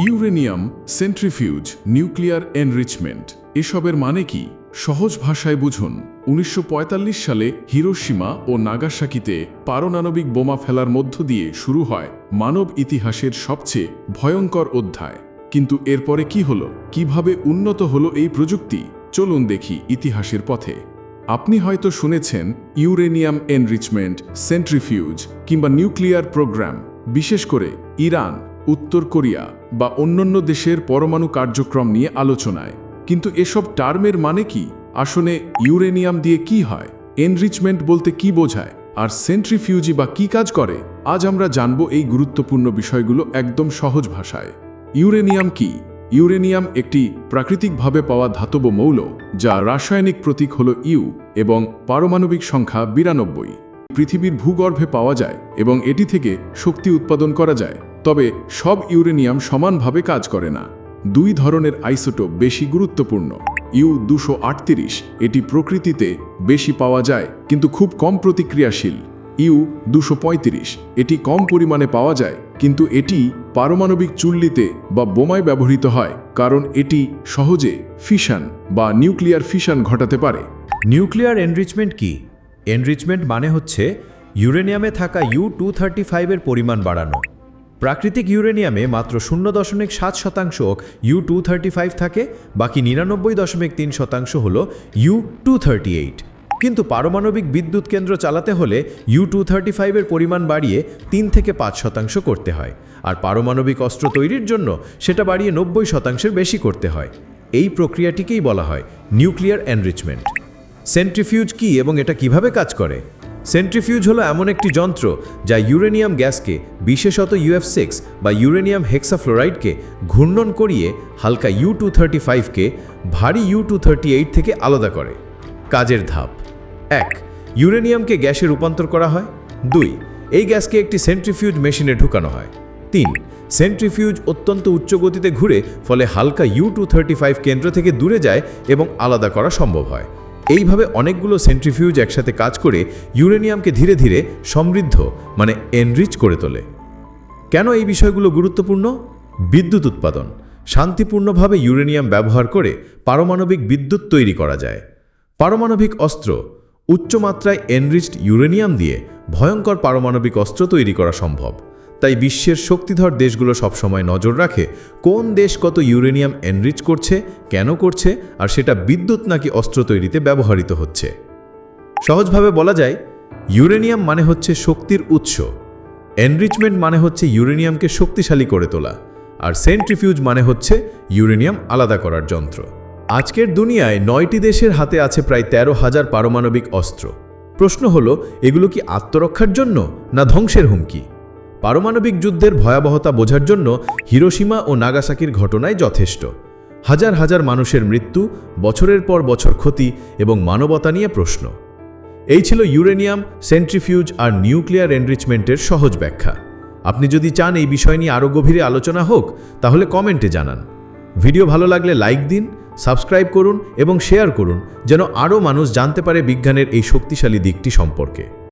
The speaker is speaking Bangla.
Uranium, centrifuge, nuclear enrichment. এসবের মানে কি? সহজ ভাষায় বুঝুন। উনিশশো পঁয়তাল্লিশ সালে হিরোশিমা ও নাগাসাকিতে পারমাণবিক বোমা ফেলার মধ্য দিয়ে শুরু হয় মানব ইতিহাসের সবচেয়ে ভয়ঙ্কর অধ্যায়। কিন্তু এরপরে কি হলো? কীভাবে উন্নত হলো এই প্রযুক্তি? চলুন দেখি ইতিহাসের পথে। আপনি হয়তো শুনেছেন ইউরেনিয়াম এনরিচমেন্ট, সেন্ট্রিফিউজ কিংবা নিউক্লিয়ার প্রোগ্রাম। বিশেষ করে ইরান উত্তর কোরিয়া বা অন্যান্য দেশের পরমাণু কার্যক্রম নিয়ে আলোচনায়। কিন্তু এসব টার্মের মানে কি? আসলে ইউরেনিয়াম দিয়ে কি হয়? এনরিচমেন্ট বলতে কি বোঝায়? আর সেন্ট্রিফিউজি বা কি কাজ করে? আজ আমরা জানব এই গুরুত্বপূর্ণ বিষয়গুলো একদম সহজ ভাষায়। ইউরেনিয়াম কি? ইউরেনিয়াম একটি প্রাকৃতিকভাবে পাওয়া ধাতব মৌল, যা রাসায়নিক প্রতীক হল ইউ এবং পারমাণবিক সংখ্যা বিরানব্বই। পৃথিবীর ভূগর্ভে পাওয়া যায় এবং এটি থেকে শক্তি উৎপাদন করা যায়। তবে সব ইউরেনিয়াম সমানভাবে কাজ করে না। দুই ধরনের আইসোটোপ বেশি গুরুত্বপূর্ণ। ইউ দুশো এটি প্রকৃতিতে বেশি পাওয়া যায়, কিন্তু খুব কম প্রতিক্রিয়াশীল। ইউ দুশো এটি কম পরিমাণে পাওয়া যায়, কিন্তু এটি পারমাণবিক চুল্লিতে বা বোমায় ব্যবহৃত হয়, কারণ এটি সহজে ফিশন বা নিউক্লিয়ার ফিশন ঘটাতে পারে। নিউক্লিয়ার এনরিচমেন্ট কি? এনরিচমেন্ট মানে হচ্ছে ইউরেনিয়ামে থাকা ইউ টু থার্টি ফাইভের পরিমাণ বাড়ানো। প্রাকৃতিক ইউরেনিয়ামে মাত্র শূন্য দশমিক সাত শতাংশ ইউ টু থার্টি ফাইভ থাকে, বাকি নিরানব্বই দশমিক তিন শতাংশ হল ইউ টু থার্টি এইট। কিন্তু পারমাণবিক বিদ্যুৎ কেন্দ্র চালাতে হলে ইউ টু থার্টি ফাইভের পরিমাণ বাড়িয়ে তিন থেকে পাঁচ শতাংশ করতে হয়, আর পারমাণবিক অস্ত্র তৈরির জন্য সেটা বাড়িয়ে নব্বই শতাংশের বেশি করতে হয়। এই প্রক্রিয়াটিকেই বলা হয় নিউক্লিয়ার এনরিচমেন্ট। সেন্ট্রিফিউজ কি এবং এটা কীভাবে কাজ করে? সেন্ট্রিফিউজ হলো এমন একটি যন্ত্র যা ইউরেনিয়াম গ্যাসকে, বিশেষত ইউএফ সিক্স বা ইউরেনিয়াম হেক্সাফ্লোরাইডকে ঘূর্ণন করিয়ে হালকা ইউ টু থার্টি ফাইভকে ভারী ইউ টু থার্টি এইট থেকে আলাদা করে। কাজের ধাপ। এক, ইউরেনিয়ামকে গ্যাসে রূপান্তর করা হয়। দুই, এই গ্যাসকে একটি সেন্ট্রিফিউজ মেশিনে ঢুকানো হয়। তিন সেন্ট্রিফিউজ অত্যন্ত উচ্চ গতিতে ঘুরে ফলে হালকা ইউ টু থার্টি ফাইভ কেন্দ্র থেকে দূরে যায় এবং আলাদা করা সম্ভব হয়। এইভাবে অনেকগুলো সেন্ট্রিফিউজ একসাথে কাজ করে ইউরেনিয়ামকে ধীরে ধীরে সমৃদ্ধ মানে এনরিচ করে তোলে। কেন এই বিষয়গুলো গুরুত্বপূর্ণ? বিদ্যুৎ উৎপাদন। শান্তিপূর্ণভাবে ইউরেনিয়াম ব্যবহার করে পারমাণবিক বিদ্যুৎ তৈরি করা যায়। পারমাণবিক অস্ত্র, উচ্চমাত্রায় এনরিচড ইউরেনিয়াম দিয়ে ভয়ঙ্কর পারমাণবিক অস্ত্র তৈরি করা সম্ভব। তাই বিশ্বের শক্তিধর দেশগুলো সবসময় নজর রাখে কোন দেশ কত ইউরেনিয়াম এনরিচ করছে, কেন করছে, আর সেটা বিদ্যুৎ নাকি অস্ত্র তৈরিতে ব্যবহৃত হচ্ছে। সহজভাবে বলা যায়, ইউরেনিয়াম মানে হচ্ছে শক্তির উৎস। এনরিচমেন্ট মানে হচ্ছে ইউরেনিয়ামকে শক্তিশালী করে তোলা। আর সেন্ট্রিফিউজ মানে হচ্ছে ইউরেনিয়াম আলাদা করার যন্ত্র। আজকের দুনিয়ায় নয়টি দেশের হাতে আছে প্রায় তেরো হাজার পারমাণবিক অস্ত্র। প্রশ্ন হলো, এগুলো কি আত্মরক্ষার জন্য না ধ্বংসের হুমকি? পারমাণবিক যুদ্ধের ভয়াবহতা বোঝার জন্য হিরোসীমা ও নাগাসাকির ঘটনায় যথেষ্ট। হাজার হাজার মানুষের মৃত্যু, বছরের পর বছর ক্ষতি এবং মানবতা নিয়ে প্রশ্ন। এই ছিল ইউরেনিয়াম, সেন্ট্রিফিউজ আর নিউক্লিয়ার এনরিচমেন্টের সহজ ব্যাখ্যা। আপনি যদি চান এই বিষয় নিয়ে আরও গভীরে আলোচনা হোক, তাহলে কমেন্টে জানান। ভিডিও ভালো লাগলে লাইক দিন, সাবস্ক্রাইব করুন এবং শেয়ার করুন, যেন আরও মানুষ জানতে পারে বিজ্ঞানের এই শক্তিশালী দিকটি সম্পর্কে।